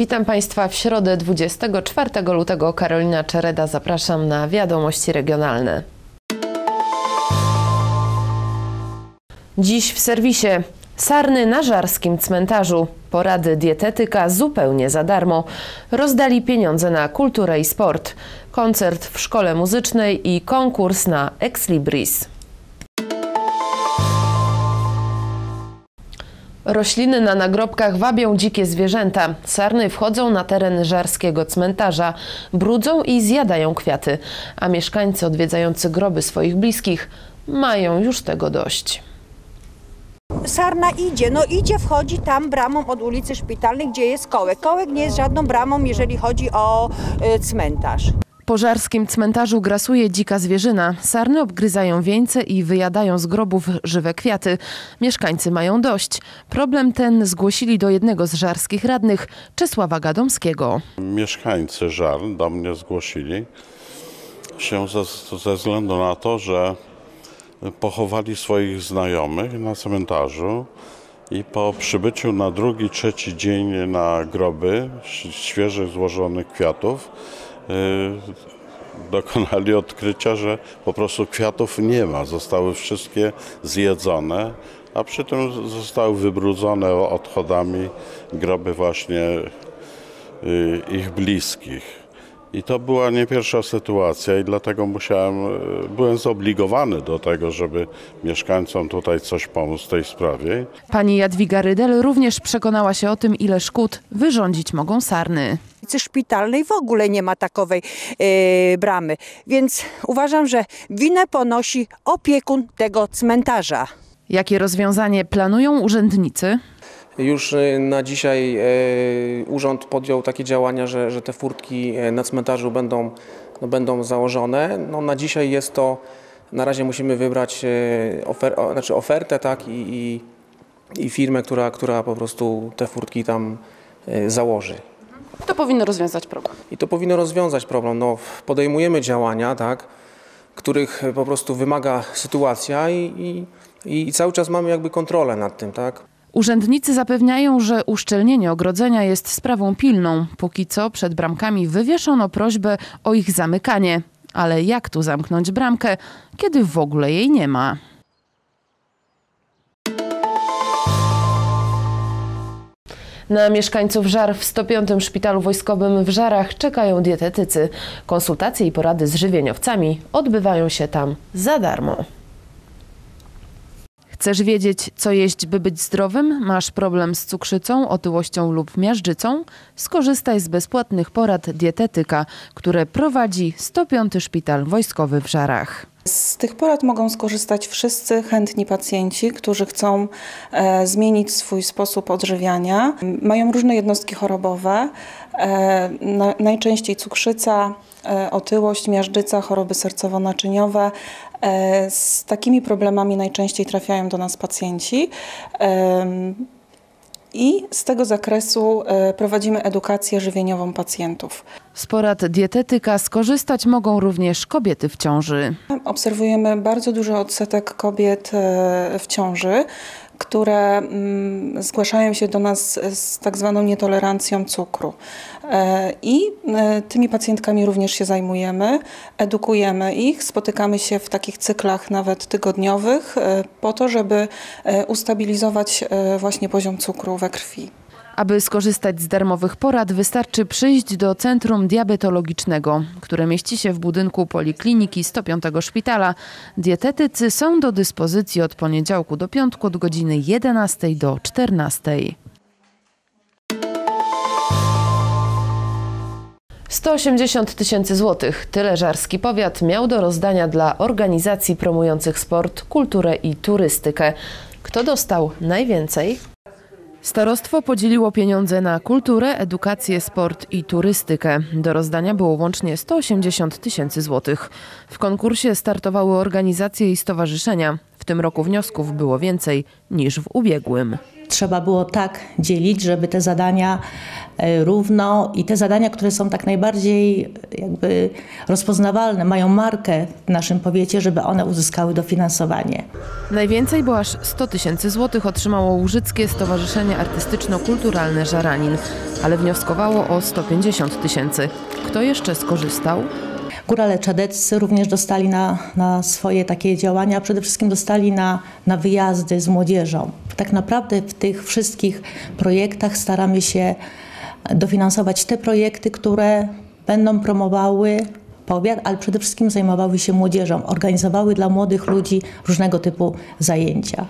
Witam Państwa w środę 24 lutego. Karolina Czereda, zapraszam na wiadomości regionalne. Dziś w serwisie Sarny na żarskim cmentarzu. Porady dietetyka zupełnie za darmo. Rozdali pieniądze na kulturę i sport. Koncert w szkole muzycznej i konkurs na Ex Libris. Rośliny na nagrobkach wabią dzikie zwierzęta. Sarny wchodzą na teren żarskiego cmentarza, brudzą i zjadają kwiaty, a mieszkańcy odwiedzający groby swoich bliskich mają już tego dość. Sarna idzie, no idzie, wchodzi tam bramą od ulicy Szpitalnej, gdzie jest kołek. Kołek nie jest żadną bramą, jeżeli chodzi o y, cmentarz. Po żarskim cmentarzu grasuje dzika zwierzyna. Sarny obgryzają wieńce i wyjadają z grobów żywe kwiaty. Mieszkańcy mają dość. Problem ten zgłosili do jednego z żarskich radnych, Czesława Gadomskiego. Mieszkańcy Żar do mnie zgłosili się ze, ze względu na to, że pochowali swoich znajomych na cmentarzu i po przybyciu na drugi, trzeci dzień na groby świeżych złożonych kwiatów dokonali odkrycia, że po prostu kwiatów nie ma. Zostały wszystkie zjedzone, a przy tym zostały wybrudzone odchodami groby właśnie yy, ich bliskich. I to była nie pierwsza sytuacja i dlatego musiałem, e, byłem zobligowany do tego, żeby mieszkańcom tutaj coś pomóc w tej sprawie. Pani Jadwiga Rydel również przekonała się o tym, ile szkód wyrządzić mogą sarny. Ulicy Szpitalnej w ogóle nie ma takowej y, bramy, więc uważam, że winę ponosi opiekun tego cmentarza. Jakie rozwiązanie planują urzędnicy? Już y, na dzisiaj y, urząd podjął takie działania, że, że te furtki y, na cmentarzu będą, no, będą założone. No, na dzisiaj jest to, na razie musimy wybrać ofer, znaczy ofertę tak, i, i, i firmę, która, która po prostu te furtki tam założy. To powinno rozwiązać problem. I to powinno rozwiązać problem. No, podejmujemy działania, tak, których po prostu wymaga sytuacja i, i, i cały czas mamy jakby kontrolę nad tym. Tak. Urzędnicy zapewniają, że uszczelnienie ogrodzenia jest sprawą pilną. Póki co przed bramkami wywieszono prośbę o ich zamykanie. Ale jak tu zamknąć bramkę, kiedy w ogóle jej nie ma? Na mieszkańców Żar w 105 Szpitalu Wojskowym w Żarach czekają dietetycy. Konsultacje i porady z żywieniowcami odbywają się tam za darmo. Chcesz wiedzieć, co jeść, by być zdrowym? Masz problem z cukrzycą, otyłością lub miażdżycą? Skorzystaj z bezpłatnych porad dietetyka, które prowadzi 105 Szpital Wojskowy w Żarach. Z tych porad mogą skorzystać wszyscy chętni pacjenci, którzy chcą e, zmienić swój sposób odżywiania. Mają różne jednostki chorobowe, e, na, najczęściej cukrzyca, e, otyłość, miażdżyca, choroby sercowo-naczyniowe. Z takimi problemami najczęściej trafiają do nas pacjenci. I z tego zakresu e, prowadzimy edukację żywieniową pacjentów. Z porad dietetyka skorzystać mogą również kobiety w ciąży. Obserwujemy bardzo duży odsetek kobiet e, w ciąży, które mm, zgłaszają się do nas z tak zwaną nietolerancją cukru. E, I e, tymi pacjentkami również się zajmujemy, edukujemy ich, spotykamy się w takich cyklach nawet tygodniowych, e, po to, żeby ustabilizować właśnie poziom cukru we krwi. Aby skorzystać z darmowych porad, wystarczy przyjść do Centrum Diabetologicznego, które mieści się w budynku Polikliniki 105 Szpitala. Dietetycy są do dyspozycji od poniedziałku do piątku od godziny 11 do 14. 180 tysięcy złotych. Tyle żarski powiat miał do rozdania dla organizacji promujących sport, kulturę i turystykę. Kto dostał najwięcej? Starostwo podzieliło pieniądze na kulturę, edukację, sport i turystykę. Do rozdania było łącznie 180 tysięcy złotych. W konkursie startowały organizacje i stowarzyszenia. W tym roku wniosków było więcej niż w ubiegłym. Trzeba było tak dzielić, żeby te zadania e, równo i te zadania, które są tak najbardziej jakby rozpoznawalne, mają markę w naszym powiecie, żeby one uzyskały dofinansowanie. Najwięcej, bo aż 100 tysięcy złotych otrzymało Łużyckie Stowarzyszenie Artystyczno-Kulturalne Żaranin, ale wnioskowało o 150 tysięcy. Kto jeszcze skorzystał? Górale Czadeccy również dostali na, na swoje takie działania, przede wszystkim dostali na, na wyjazdy z młodzieżą. Tak naprawdę w tych wszystkich projektach staramy się dofinansować te projekty, które będą promowały powiat, ale przede wszystkim zajmowały się młodzieżą, organizowały dla młodych ludzi różnego typu zajęcia.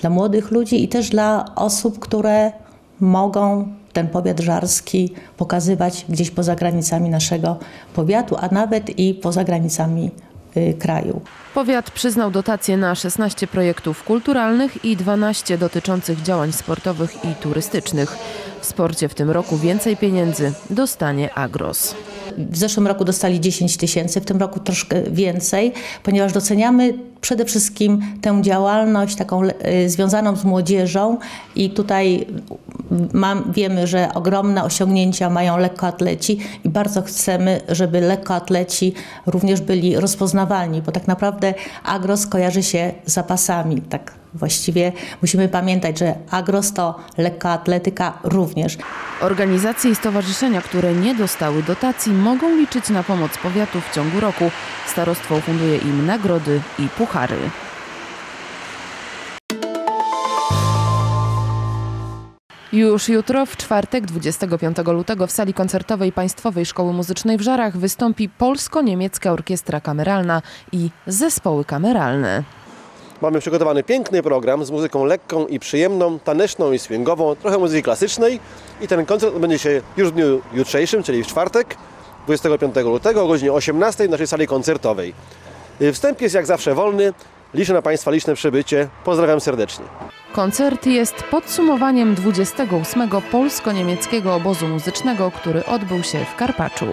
Dla młodych ludzi i też dla osób, które mogą ten powiat żarski pokazywać gdzieś poza granicami naszego powiatu, a nawet i poza granicami y, kraju. Powiat przyznał dotacje na 16 projektów kulturalnych i 12 dotyczących działań sportowych i turystycznych. W sporcie w tym roku więcej pieniędzy dostanie Agros. W zeszłym roku dostali 10 tysięcy, w tym roku troszkę więcej, ponieważ doceniamy przede wszystkim tę działalność taką y, związaną z młodzieżą i tutaj mam, wiemy, że ogromne osiągnięcia mają lekkoatleci i bardzo chcemy, żeby lekkoatleci również byli rozpoznawalni, bo tak naprawdę agros kojarzy się z zapasami, tak Właściwie musimy pamiętać, że agros to lekka atletyka również. Organizacje i stowarzyszenia, które nie dostały dotacji, mogą liczyć na pomoc powiatu w ciągu roku. Starostwo funduje im nagrody i puchary. Już jutro, w czwartek, 25 lutego, w sali koncertowej Państwowej Szkoły Muzycznej w Żarach wystąpi Polsko-Niemiecka Orkiestra Kameralna i zespoły kameralne. Mamy przygotowany piękny program z muzyką lekką i przyjemną, taneczną i swingową, trochę muzyki klasycznej i ten koncert odbędzie się już w dniu jutrzejszym, czyli w czwartek, 25 lutego o godzinie 18 w naszej sali koncertowej. Wstęp jest jak zawsze wolny. Liczę na Państwa liczne przybycie. Pozdrawiam serdecznie. Koncert jest podsumowaniem 28. polsko-niemieckiego obozu muzycznego, który odbył się w Karpaczu.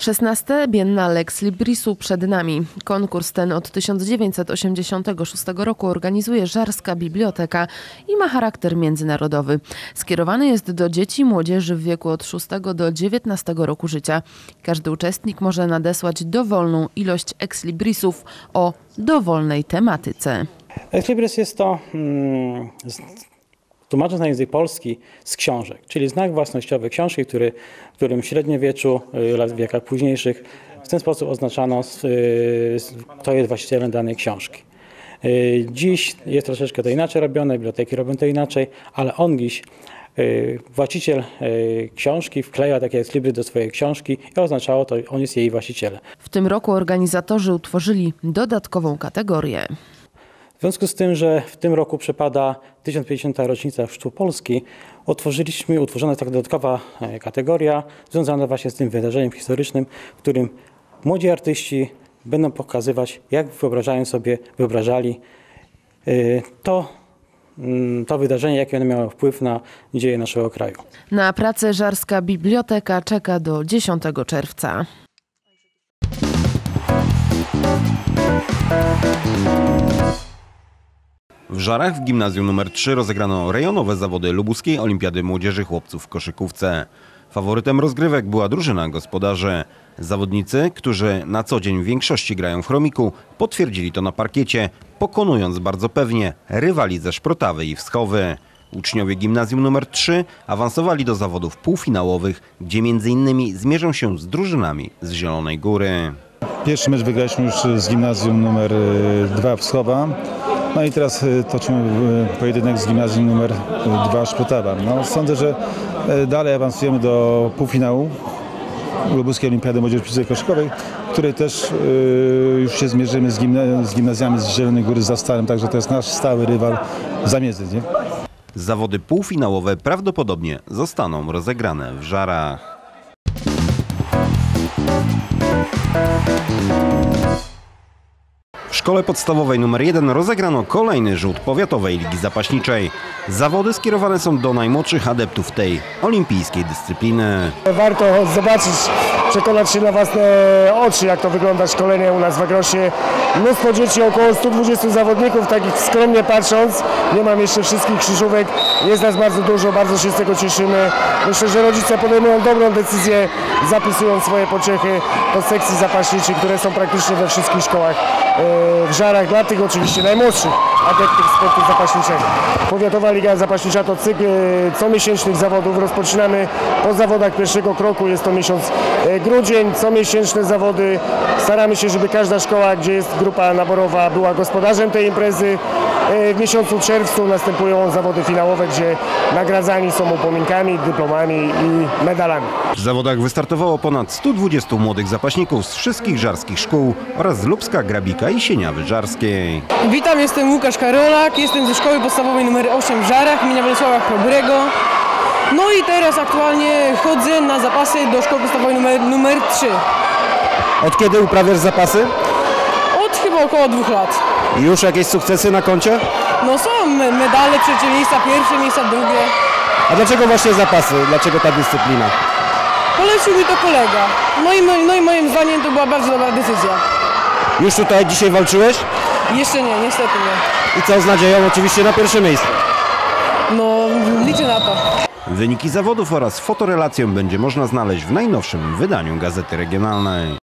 16. Biennale Ex Librisu przed nami. Konkurs ten od 1986 roku organizuje Żarska Biblioteka i ma charakter międzynarodowy. Skierowany jest do dzieci i młodzieży w wieku od 6 do 19 roku życia. Każdy uczestnik może nadesłać dowolną ilość Ex Librisów o dowolnej tematyce. Ex Libris jest to hmm, tłumacząc na język polski z książek, czyli znak własnościowy książki, który, w którym w średniowieczu, y, w wiekach późniejszych w ten sposób oznaczano, y, kto jest właścicielem danej książki. Y, dziś jest troszeczkę to inaczej robione, biblioteki robią to inaczej, ale on dziś właściciel książki wkleja takie ekslibry do swojej książki i oznaczało to, on jest jej właścicielem. W tym roku organizatorzy utworzyli dodatkową kategorię. W związku z tym, że w tym roku przypada 1050. rocznica Chrztu Polski, otworzyliśmy, utworzona jest taka dodatkowa e, kategoria związana właśnie z tym wydarzeniem historycznym, w którym młodzi artyści będą pokazywać, jak wyobrażają sobie, wyobrażali e, to, mm, to wydarzenie, jakie ono miało wpływ na dzieje naszego kraju. Na pracę Żarska Biblioteka czeka do 10 czerwca. W Żarach w gimnazjum nr 3 rozegrano rejonowe zawody lubuskiej Olimpiady Młodzieży Chłopców w koszykówce. Faworytem rozgrywek była drużyna gospodarzy. Zawodnicy, którzy na co dzień w większości grają w chromiku, potwierdzili to na parkiecie, pokonując bardzo pewnie rywali ze Szprotawy i Wschowy. Uczniowie gimnazjum nr 3 awansowali do zawodów półfinałowych, gdzie m.in. zmierzą się z drużynami z Zielonej Góry. Pierwszy mecz wygraliśmy już z gimnazjum nr 2 Wschowa. No i teraz y, toczymy y, pojedynek z gimnazjum numer 2 Szprotawa. No, sądzę, że y, dalej awansujemy do półfinału Lubuskiej Olimpiady Młodzieży Piłce Koszkowej, w której też już się zmierzymy z, gimna z gimnazjami z Zielonej Góry za Starym, także to jest nasz stały rywal zamiedzy. Nie? Zawody półfinałowe prawdopodobnie zostaną rozegrane w Żarach. W szkole podstawowej nr 1 rozegrano kolejny rzut powiatowej ligi zapaśniczej. Zawody skierowane są do najmłodszych adeptów tej olimpijskiej dyscypliny. Warto zobaczyć, przekonać się na własne oczy, jak to wygląda szkolenie u nas w Agrosie. Mnóstwo dzieci, około 120 zawodników, takich skromnie patrząc. Nie mam jeszcze wszystkich krzyżówek. Jest nas bardzo dużo, bardzo się z tego cieszymy. Myślę, że rodzice podejmują dobrą decyzję, zapisując swoje pociechy do sekcji zapaśniczych, które są praktycznie we wszystkich szkołach w Żarach, dla tych oczywiście najmłodszych adeptów sportu zapaśniczego. Powiatowa Liga Zapaśnicza to cykl e, comiesięcznych zawodów. Rozpoczynamy po zawodach pierwszego kroku, jest to miesiąc e, grudzień, comiesięczne zawody. Staramy się, żeby każda szkoła, gdzie jest grupa naborowa, była gospodarzem tej imprezy. E, W miesiącu czerwcu następują zawody finałowe, gdzie nagradzani są upominkami, dyplomami i medalami. W zawodach wystartowało ponad 120 młodych zapaśników z wszystkich żarskich szkół oraz z Lubska, Grabika i Sieniawy Żarskiej. Witam, jestem Łukasz Karolak, jestem ze szkoły podstawowej nr 8 w Żarach imienia Władysława Chrobrego. No i teraz aktualnie chodzę na zapasy do szkoły podstawowej numer, numer 3. Od kiedy uprawiasz zapasy? Od chyba około dwóch lat. Już jakieś sukcesy na koncie? No są me- medale, trzecie miejsca pierwsze, miejsca drugie. A dlaczego właśnie zapasy? Dlaczego ta dyscyplina? Polecił mi to kolega. No i, mo- no i moim zdaniem to była bardzo dobra decyzja. Już tutaj dzisiaj walczyłeś? Jeszcze nie, niestety nie. I co z nadzieją oczywiście na pierwsze miejsce? No liczę na to. Wyniki zawodów oraz fotorelację będzie można znaleźć w najnowszym wydaniu Gazety Regionalnej.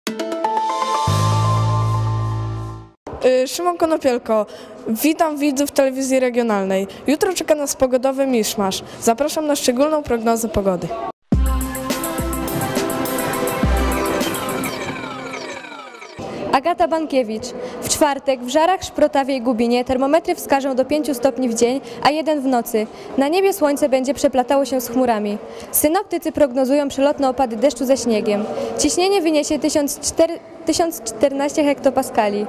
Szymon Konopielko, witam widzów telewizji regionalnej. Jutro czeka nas pogodowy miszmasz. Zapraszam na szczególną prognozę pogody. Agata Bankiewicz. W czwartek w Żarach, Szprotawie i Gubinie termometry wskażą do 5 stopni w dzień, a 1 w nocy. Na niebie słońce będzie przeplatało się z chmurami. Synoptycy prognozują przelotne opady deszczu ze śniegiem. Ciśnienie wyniesie 1004 1014 hektopaskali.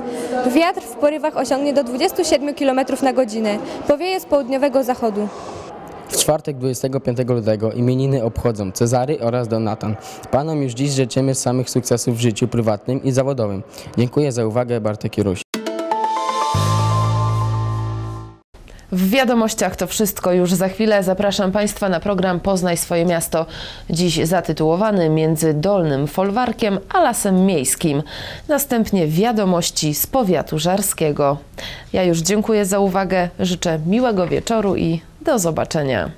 Wiatr w porywach osiągnie do 27 km na godzinę. Powieje z południowego zachodu. W czwartek 25 lutego imieniny obchodzą Cezary oraz Donatan. Panom już dziś życzymy samych sukcesów w życiu prywatnym i zawodowym. Dziękuję za uwagę, Bartek Juruś. W wiadomościach to wszystko już za chwilę. Zapraszam Państwa na program Poznaj swoje miasto. Dziś zatytułowany Między Dolnym Folwarkiem a Lasem Miejskim. Następnie wiadomości z powiatu żarskiego. Ja już dziękuję za uwagę, życzę miłego wieczoru i do zobaczenia.